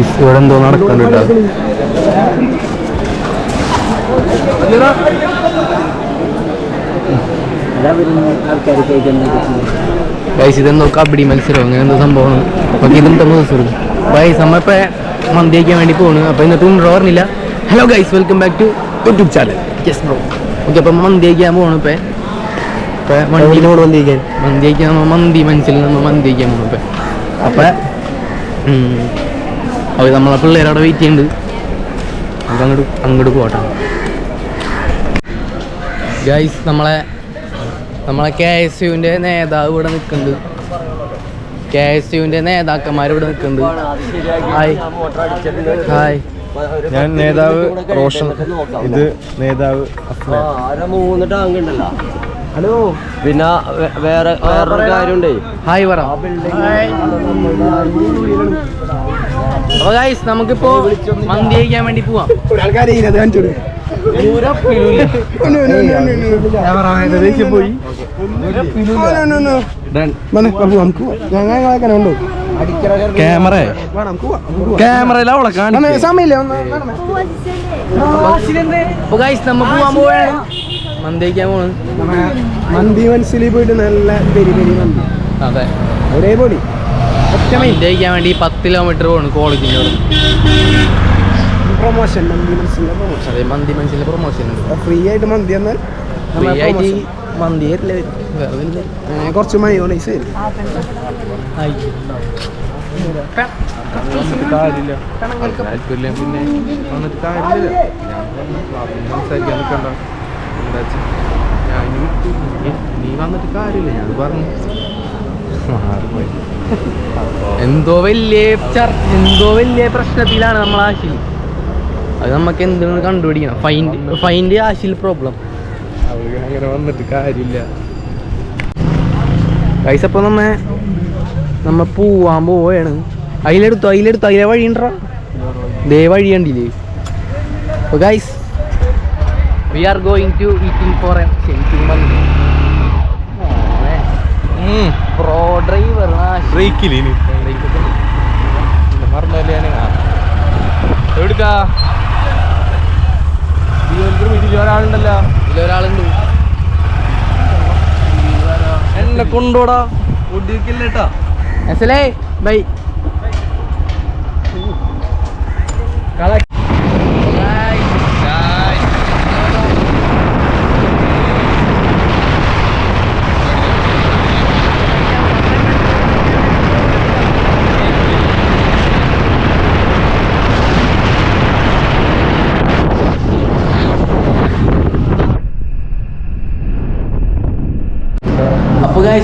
ഇവിടെ എന്തോ നടക്കണ്ട ഗൈസ് ഇതെന്തോ കബഡി മത്സരം. അങ്ങനെ എന്തോ സംഭവമാണ്. ഓക്കെ ഇതെന്തോ മത്സരം ഗൈസ് നമ്മളിപ്പോ മന്തി കഴിക്കാൻ വേണ്ടി പോണ്. അപ്പൊ ഇന്നത്തെ ഉണ്ടോ പറഞ്ഞില്ല. Hello guys welcome back to YouTube channel yes bro okay അപ്പൊ മന്തി കഴിക്കാൻ പോകണം ഇപ്പൊ ഇപ്പൊ വണ്ടിയിലോട് മന്തി കഴിക്കാൻ മന്തി മനസ്സിൽ നമ്മൾ മന്തി കഴിക്കാൻ പോകണം ഇപ്പൊ. അപ്പൊ ഉം. നമ്മളെ പിള്ളേരവിടെ വെയിറ്റ് ചെയ്യുന്നുണ്ട് നമുക്ക് അങ്ങോട്ട് അങ്ങോട്ട് പോട്ടെ. ഗൈസ് നമ്മളെ നമ്മളെ കെ എസ് യുവിന്റെ നേതാവ് ഇവിടെ നിൽക്കുന്നുണ്ട് കെ എസ് യുവിന്റെ നേതാക്കന്മാർ ഇവിടെ നിൽക്കുന്നുണ്ട് ഹായ് ഹായ് ഞാൻ നേതാവ് റോഷൻ. ഇത് നേതാവ് ആരെ മൂന്ന് ടാങ്ക് ഉണ്ടല്ലോ. ഹലോ പിന്നെ വേറെ വേറൊരു കാര്യമുണ്ടേ. ഹായ് പറ. അപ്പോൾ ഗൈസ് നമുക്കിപ്പോ മന്തി കഴിക്കാൻ വേണ്ടി പോവാം. ക്യാമറ ക്യാമറയിൽ അവളെ നമ്മ പോവാൻ പോവാണ് മന്തി കഴിക്കാൻ പോണ് മന്തി മനസ്സിൽ പോയിട്ട് നല്ല പെരി പെരി മന്തി. അതെ. ഒരേ പൊടി മന്തി കഴിക്കാൻ വേണ്ടി പത്ത് കിലോമീറ്റർ പോകണം കോളേജിന്റെ അവിടെ. പ്രൊമോഷൻ മന്തി മനസ്സിലെ പ്രൊമോഷൻ അതെ മന്തി മനസ്സിലെ പ്രൊമോഷൻ ഉണ്ട്. ഫ്രീ ആയിട്ട് മന്തി എന്നാൽ ഫ്രീ ആയിട്ട് ഈ മന്തി വരില്ല വേറെ കുറച്ച് മയോണൈസ് വരും കാര്യമില്ല. പിന്നെ? വന്നിട്ട് കാര്യമില്ല. ഞാൻ സംസാരിക്കാൻ നിൽക്കണ്ട. എന്താ നീ വന്നിട്ട് കാര്യമില്ല. ഞാൻ പറഞ്ഞു. എന്തോ വലിയ എന്തോ വലിയ പ്രശ്നത്തിലാണ് നമ്മൾ ആശിൽ. അത് നമുക്ക് എന്തെന്ന് കണ്ടുപിടിക്കണം? ഫൈൻഡ് ഫൈൻഡ് ആശിൽ പ്രോബ്ലം അങ്ങനെ വന്നിട്ട് കാര്യമില്ല. പൈസ അപ്പോൾ നമ്മ നമ്മ പോവാൻ പോവുകയാണ് അതിലെടുത്തു അതിലെടുത്തു അതിലെ വഴി ഉണ്ടോ? ദേ വഴി കണ്ടില്ലേ? അപ്പോൾ guys we are going to eating for a ശരിക്കും പ്രോ ഡ്രൈവർ ബ്രേക്കില്ല ഇനി. മറന്നല്ലേ ഞാൻ എവിടുക്കാ? വീട്ടിൽ ഒരാളുണ്ടല്ലോ. ഇതിലൊരാളുണ്ട് എന്നെ കൊണ്ടോടാ. ഒടിക്കില്ലേട്ടാ ബൈ. അപ്പൊ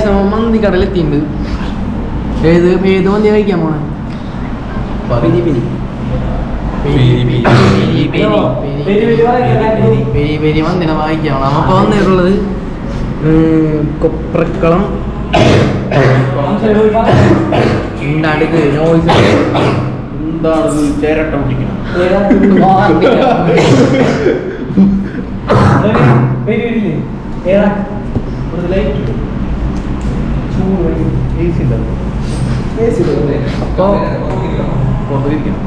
ഗൈസ് നമ്മ എത്തിയിട്ടുണ്ട്. ഏത് ഏത് മന്തി കഴിക്കാൻ പോണേ? പെരി മന്തിനെ വന്നിട്ടുള്ളത്? കൊപ്രക്കളം. ഉണ്ടാണ്ട് നോയ്സ് എന്താണ് ചേരട്ട പൊട്ടിക്കണം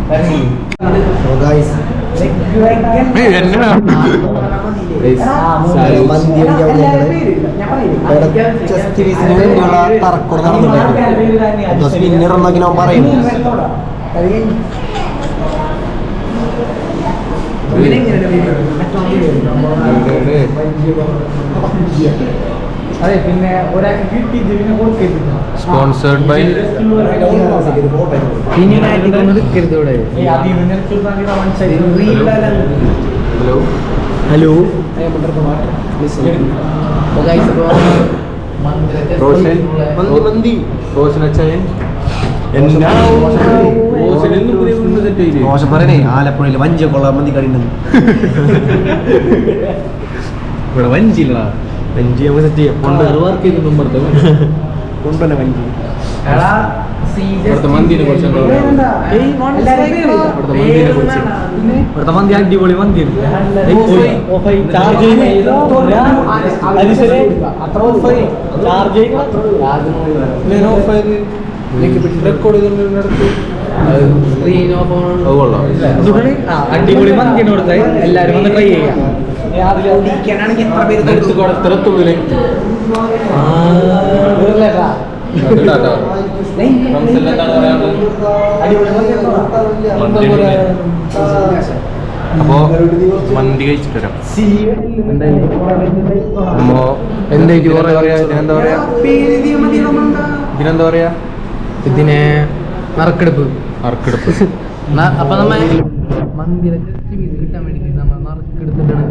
അപ്പൊ ചെസ്റ്റ് പീസിന് വേണ്ടിയുള്ള തറക്കൂട് നടന്നിട്ടുണ്ട്. സ്പിന്നർ എന്നൊക്കെ ഞാൻ പറയുന്നു. അതെ പിന്നെ ഒരാൾക്ക് കിട്ടി പിന്നെ കൊടുക്കരുത്. സ്പോൺസേർഡ് ബൈ ഇനി കൊണ്ട് എടുക്കരുത് ഇവിടെ. Hello hello Roshan? മന്തി മന്തി റോഷൻ അച്ചായൻ മോശം പറയണേ ആലപ്പുഴയിൽ വഞ്ചിയൊക്കെയുള്ള മന്തി കടി ഇവിടെ വഞ്ചില്ല വഞ്ചി നമുക്ക് സെറ്റ് ചെയ്യാം. കൊണ്ട് വർക്ക് ചെയ്ത് കൊണ്ടുവന്നെ വഞ്ചി ഇവിടുത്തെ മന്തി അടിപൊളി മന്തി അടിപൊളി. എല്ലാവരും വന്ന് ട്രൈ ചെയ്യാം. അപ്പോ മന്തി കഴിച്ചിട്ട് വരാം. എന്തായിട്ട് ഇതിനെന്താ പറയാ? ഇതിനെന്താ പറയാ? ഇതിനെന്താ പറയാ? ഇതിനെ നറുക്കെടുപ്പ്. നറുക്കെടുപ്പ്. അപ്പൊ നമ്മ മന്ദിര ജസ്റ്റ് പീസ് കിട്ടാൻ വേണ്ടി നമ്മൾ നറുക്കെടുത്തിട്ടാണ്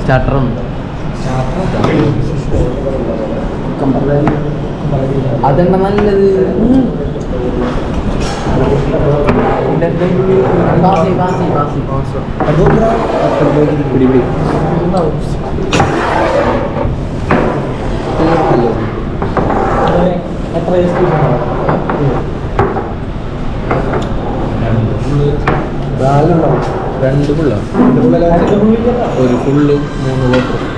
സ്റ്റാർട്ടറും. അതെണ്ണ നല്ലത്? എത്ര രണ്ട് ഫുള്ളോ ഒരു ഫുള്ളും മൂന്ന് ലോട്ടറും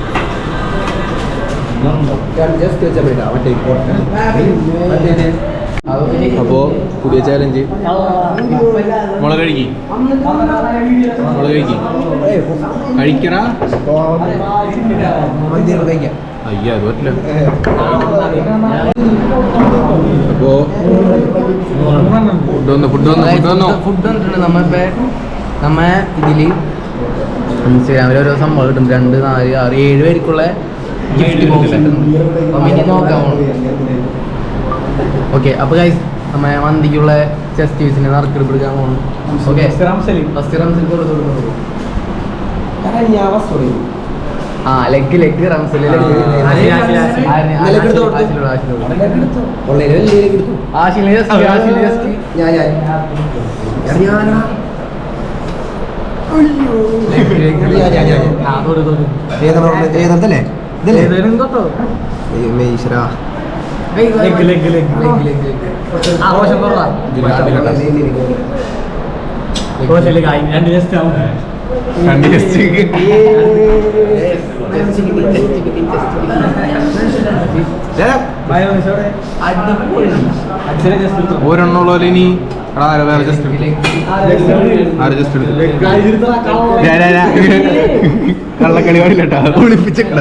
അപ്പോ പുതിയ ചാലഞ്ച് മുളക് കഴുകി മുളക് കഴുകി കഴിക്കണ അയ്യ അത് പറ്റില്ല. അപ്പോ ഫുഡ് വന്നു ഫുഡ് വന്നു ഫുഡ് വന്നു. ഫുഡ് വന്നിട്ടുണ്ട്. നമ്മ ഇതിൽ ഇൻസ്റ്റാഗ്രാമിൽ ഓരോ സംഭവം കിട്ടും രണ്ട് നാല് ആറ് ഏഴ് പേർക്കുള്ള ഗിഫ്റ്റ് ബോക്സ് നമ്മ ഇനി നോക്കാം ഓക്കെ അപ്പൊ ഗൈസ് നമ്മ മന്തിക്കുള്ള ചെസ്റ്റ് പീസിനെ നറുക്കെടുപ്പ് പോകണം പോകുന്നു ഓക്കെ ആ ലെഗ് ലെഗ് റംസിൽ ലെഗ് ഏതല്ലേ ഇതല്ലേ ലെഗ് ലെഗ് ആഘോഷം കുറവാ രണ്ട് ജസ്റ്റ് ആവും. രണ്ട് just. ഒരെണ്ണമുള്ള ഇനി വേറെ ജസ്റ്റ് ആര് ജസ്റ്റ് കള്ളക്കളി പാടില്ലട്ടാ. ഒളിപ്പിച്ചേക്കട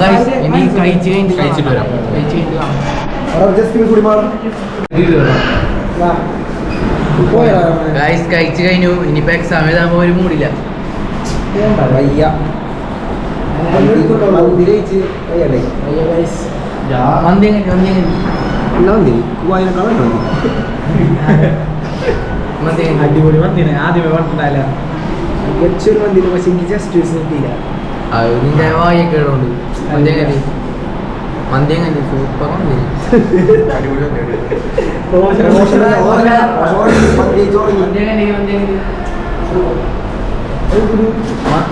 ഗൈസ് ഇനി കഴിച്ച് കഴിഞ്ഞിട്ട് കഴിച്ചിട്ട് വരാം. കഴിച്ച് കഴിഞ്ഞിട്ട് കാണാം. ഗൈസ് കഴിച്ചു കഴിഞ്ഞു. ഇനിയിപ്പോ എക്സാം എഴുതാൻ പോലും മൂടില്ല. മന്തി മന്തി ആദ്യമേ മന്തി എങ്ങനെ? അടിപൊളി മന്തിനെ ആദ്യമേ പറഞ്ഞിട്ടുണ്ടായില്ല. അത് നിന്റെ വായൊക്കെ ഇടുന്നുണ്ട് മന്തി എങ്ങനെ മന്തി എങ്ങനെ സൂപ്പർ മന്തി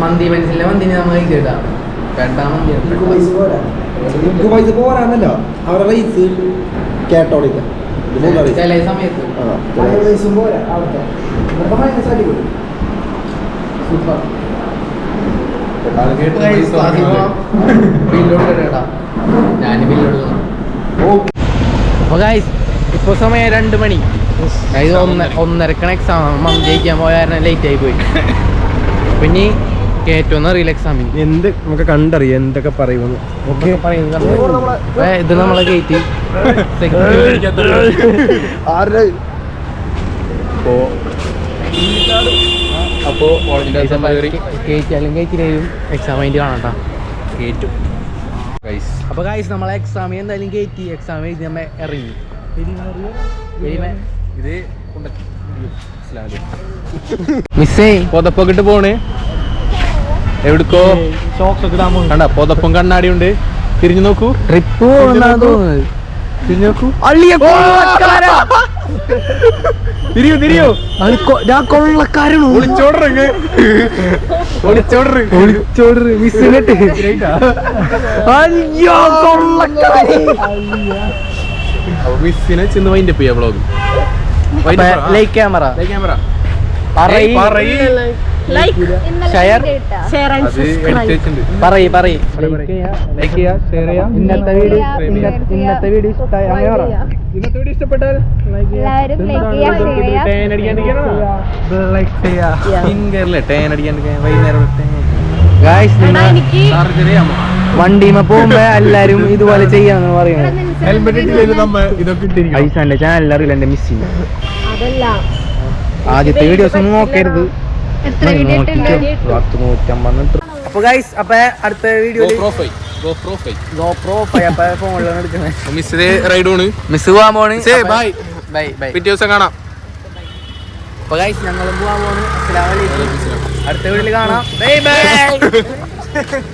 മന്തി മനസ്സിലെ മന്തിനെ നമ്മൾ കഴിച്ചേട്ടാ കേട്ടാ മന്തി പൈസ പോരാന്നല്ലോ. അവരുടെ റൈസ് കേട്ടോളിക്കാം. ചില സമയത്ത്. സൂപ്പർ കേട്ടാ അപ്പോൾ ഗൈസ് ഇപ്പോൾ സമയം രണ്ട് മണി. അതായത് ഒന്ന് ഒന്നരക്കണ എക്സാം കഴിക്കാൻ പോയ കാരണം ലേറ്റ് ആയി പോയി. പിന്നെ ഏറ്റവും അറിയില്ല എക്സാമിന് എന്ത് നമുക്ക് കണ്ടറിയാം എന്തൊക്കെ പറയുമെന്ന്. ഏ, ഇത് നമ്മളെ ഗേറ്റ് അപ്പോ അപ്പോ അല്ലെങ്കിൽ കയറ്റില്ലേലും എക്സാം അതിന്റെ കാണാട്ടാ കേറ്റു. ഗൈസ് അപ്പോൾ ഗൈസ് നമ്മളെ എക്സാം എന്തായാലും കയറ്റി എക്സാം എഴുതി നമ്മ ഇറങ്ങി. ഇത് മിസ്സേ. പൊതപ്പൊക്കെ ഇട്ട് പോണ്. എവിടുക്കോ? കണ്ട പൊതപ്പും കണ്ണാടി ഉണ്ട് തിരിഞ്ഞു നോക്കൂ. ട്രിപ്പ് തിരിഞ്ഞു നോക്കൂ. അള്ളിയ തിരിയോ തിരിയോ. ഞാൻ കൊള്ളക്കാരാണ് ഒളിച്ചോടറങ്ങ്. ഒളിച്ചോടറ്. ഒളിച്ചോടറ് മിസ് അയ്യോ കൊള്ളക്കാരി. അപ്പൊ മിസ്സിനെ ചെന്ന് വൈൻഡപ്പ് ചെയ്യാം വ്ളോഗ് ലൈക്ക് ക്യാമറ ക്യാമറ പറയ്. ലൈക്ക് ഷെയർ ഷെയർ ആൻഡ് പറയ് പറയ്. ഇന്നത്തെ വീഡിയോ ഇന്നത്തെ വീഡിയോ ഇഷ്ടമായി. അങ്ങനെ പറ ഇന്നത്തെ വീഡിയോ ഇഷ്ടപ്പെട്ടാൽ ടേൻ അടിക്കാണ്ടിരിക്കണം വൈകുന്നേരം വണ്ടിമ പോകുമ്പോ എല്ലാരും ഇതുപോലെ ചെയ്യാന്ന് പറയുന്നത് ഹെൽമെറ്റ് ഇട്ടില്ലെങ്കിൽ നമ്മ? ഇതൊക്കെ ഇട്ടിരിക്കും ഐസാന്റെ ചാനൽ അറിയില്ല എന്റെ മിസ് ആദ്യത്തെ വീഡിയോസ് ഒന്നും നോക്കരുത്. വീഡിയോ അപ്പൊ ഗൈസ് അപ്പൊ അടുത്ത വീഡിയോയിൽ റൈഡ് ആണ്. മിസ് പോവാൻ പോണ്. Say bye. ബൈ ബൈ പിറ്റേ ദിവസം കാണാം. അപ്പൊ ഗൈസ് ഞങ്ങളും പോവാൻ പോണ്. അസ്സലാമലൈക്കും അടുത്ത വീട്ടിൽ കാണാം. Bye bye